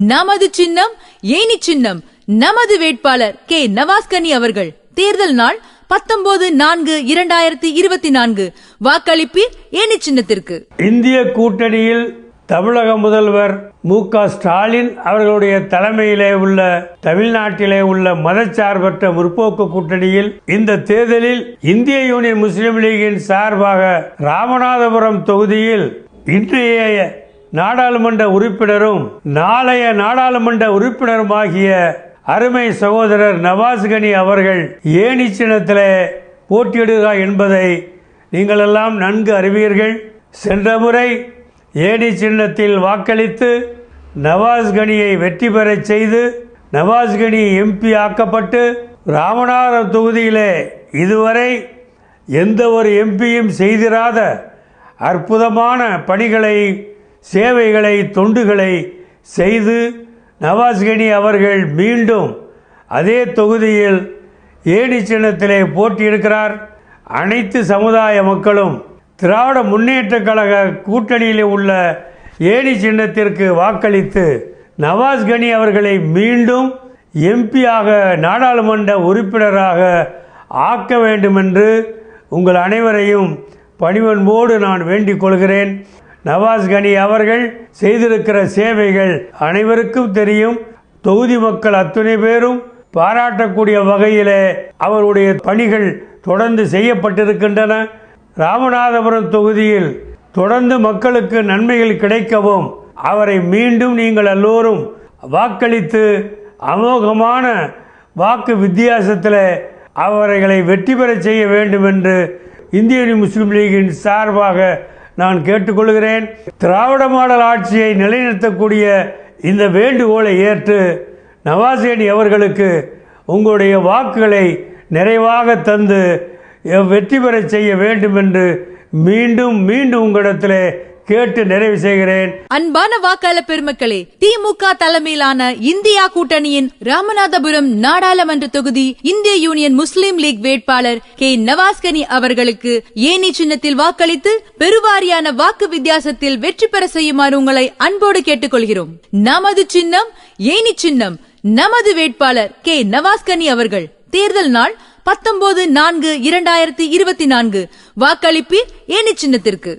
நமது சின்னம் ஏனி சின்னம் நமது வேட்பாளர் கே நவாஸ்கனி அவர்கள். தேர்தல் நாள் பத்தொன்பது நான்கு இரண்டாயிரத்தி இருபத்தி நான்கு. வாக்களிப்பீர் ஏனி சின்னத்திற்கு. இந்திய கூட்டணியில் தமிழக முதல்வர் மு க ஸ்டாலின் அவர்களுடைய தலைமையிலே உள்ள தமிழ்நாட்டிலே உள்ள மதச்சார்பற்ற முற்போக்கு கூட்டணியில் இந்த தேர்தலில் இந்திய யூனியன் முஸ்லீம் லீகின் சார்பாக ராமநாதபுரம் தொகுதியில் இன்றைய நாடாளுமன்ற உறுப்பினரும் நாளைய நாடாளுமன்ற உறுப்பினருமாகிய அருமை சகோதரர் நவாஸ் கனி அவர்கள் ஏணி சின்னத்தில் போட்டியிடுகிறார் என்பதை நீங்கள் எல்லாம் நன்கு அறிவீர்கள். சென்ற முறை ஏணி சின்னத்தில் வாக்களித்து நவாஸ் கனியை வெற்றி பெறச் செய்து நவாஸ் கனி எம்பி ஆக்கப்பட்டு ராமநாதபுரம் தொகுதியிலே இதுவரை எந்த ஒரு எம்பியும் செய்திராத அற்புதமான பணிகளை சேவைகளை தொண்டுகளை செய்து நவாஸ்கனி அவர்கள் மீண்டும் அதே தொகுதியில் ஏணி சின்னத்திலே போட்டியிருக்கிறார் அனைத்து சமுதாய மக்களும் திராவிட முன்னேற்ற கழக கூட்டணியில் உள்ள ஏணி சின்னத்திற்கு வாக்களித்து நவாஸ் கனி அவர்களை மீண்டும் எம்பியாக நாடாளுமன்ற உறுப்பினராக ஆக்க வேண்டும் என்று உங்கள் அனைவரையும் பணிவன்போடு நான் வேண்டிக் கொள்கிறேன். நவாஸ் கனி அவர்கள் செய்திருக்கிற சேவைகள் அனைவருக்கும் தெரியும். தொகுதி மக்கள் அத்துணை பேரும் பாராட்டக்கூடிய வகையிலே அவருடைய பணிகள் தொடர்ந்து செய்யப்பட்டிருக்கின்றன. ராமநாதபுரம் தொகுதியில் தொடர்ந்து மக்களுக்கு நன்மைகள் கிடைக்கவும் அவரை மீண்டும் நீங்கள் எல்லோரும் வாக்களித்து அமோகமான வாக்கு வித்தியாசத்தில் அவர்களை வெற்றி பெறச் செய்ய வேண்டும் என்று இந்திய முஸ்லீம் லீகின் சார்பாக நான் கேட்டுக்கொள்கிறேன். திராவிட மாடல் ஆட்சியை நிலைநிறுத்தக்கூடிய இந்த வேண்டுகோளை ஏற்று நவாசேனி அவர்களுக்கு உங்களுடைய வாக்குகளை நிறைவாக தந்து வெற்றி பெறச் செய்ய வேண்டும் என்று மீண்டும் மீண்டும் உங்களிடத்திலே கேட்டு நிறைவு செய்கிறேன். அன்பான வாக்காள பெருமக்களே திமுக தலைமையிலான இந்தியா கூட்டணியின் ராமநாதபுரம் நாடாளுமன்ற தொகுதி இந்திய யூனியன் முஸ்லீம் லீக் வேட்பாளர் கே நவாஸ்கனி அவர்களுக்கு ஏனி சின்னத்தில் வாக்களித்து பெருவாரியான வாக்கு வித்தியாசத்தில் வெற்றி பெற செய்யுமாறு உங்களை அன்போடு கேட்டுக்கொள்கிறோம். நமது சின்னம் ஏனி சின்னம் நமது வேட்பாளர் கே நவாஸ்கனி அவர்கள். தேர்தல் நாள் பத்தொன்பது நான்கு இரண்டாயிரத்தி இருபத்தி நான்கு. வாக்களிப்பீர் ஏனி சின்னத்திற்கு.